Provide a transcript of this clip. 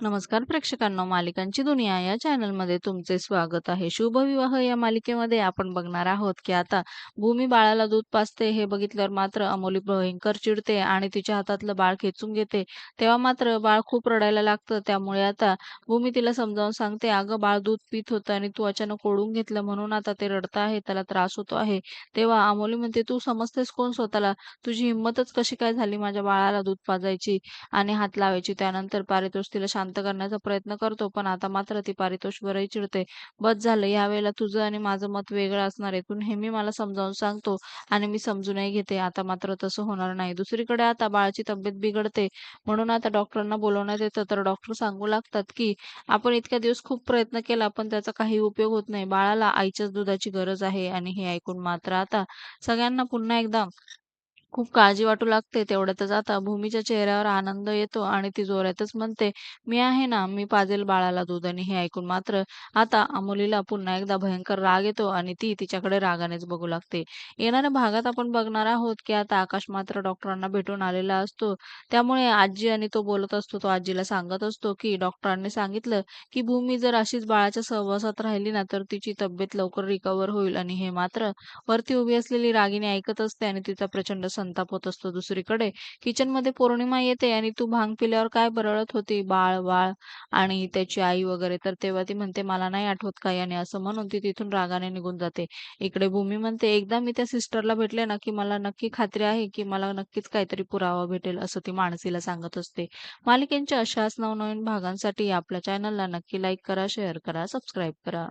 नमस्कार प्रेक्षकांनो मालिकांची दुनिया या चॅनलमध्ये तुमचे स्वागत आहे. शुभविवाह या मालिकेमध्ये आपण बघणार आहोत की आता भूमी बाळाला दूध पाजते हे बघितल्यावर मात्र अमोली भयंकर चिडते आणि तिच्या हातातलं बाळ खेचून घेते. तेव्हा मात्र बाळ खूप रडायला लागतं त्यामुळे आता भूमी तिला समजावून सांगते अगं बाळ दूध पित होतं आणि तू अचानक ओढून घेतलं म्हणून आता ते रडत आहे त्याला त्रास होतो आहे. तेव्हा अमोली म्हणते तू समजतेस कोण स्वतःला? तुझी हिंमतच कशी काय झाली माझ्या बाळाला दूध पाजायची आणि हात लावायची? त्यानंतर पारितोष तिला शांत करण्याचा प्रयत्न करतो पण आता मात्र ती पारितोषवरही चिडते. बस झालं यावेळेला तुझं आणि माझं मत वेगळं असणार आहे. तू नेहमी मला समजावून सांगतो आणि मी समजूनही घेते. आता मात्र तसं होणार नाही. दुसरीकडे आता बाळाची तब्येत बिघडते. म्हणून आता डॉक्टरांना बोलवण्यात येतं. तर डॉक्टर सांगू लागतात की आपण इतक्या दिवस खूप प्रयत्न केला पण त्याचा काही उपयोग होत नाही. बाळाला आईच्याच दुधाची गरज आहे आणि हे ऐकून मात्र आता सगळ्यांना पुन्हा एकदा खूप काळजी वाटू लागते तेवढ्यातच आता भूमीच्या चेहऱ्यावर आनंद येतो आणि ती जोरातच म्हणते मी आहे ना मी पाजेल बाळाला दूध आणि हे ऐकून मात्र आता अमोलीला पुन्हा एकदा भयंकर राग येतो आणि ती तिच्याकडे रागानेच बघू लागते. येणाऱ्या भागात आपण बघणार आहोत की आता आकाश मात्र डॉक्टरांना भेटून आलेला असतो. त्यामुळे आजी आणि तो बोलत असतो तो आजीला सांगत असतो की डॉक्टरांनी सांगितलं की भूमी जर अशीच बाळाच्या सहवासात राहिली ना तर तिची तब्येत लवकर रिकवर होईल आणि हे मात्र वरती उभी असलेली रागिनी ऐकत असते आणि तिचा प्रचंड संताप होत असतो दुसरीकडे. किचनमध्ये पौर्णिमा येते आणि तू भांग पिल्यावर काय बरळत होती? बाळ बाळ. आणि त्याची आई वगैरे. तर तेव्हा ती म्हणते मला नाही आठवत काही आणि असं म्हणून ती तिथून रागाने निघून जाते. इकडे भूमी म्हणते एकदा मी त्या सिस्टरला भेटले ना की मला नक्की खात्री आहे की मला नक्कीच काहीतरी पुरावा भेटेल असं ती माणसीला सांगत असते. मालिकेंच्या अशाच नवनवीन भागांसाठी आपल्या चॅनलला नक्की लाईक करा शेअर करा सबस्क्राईब करा.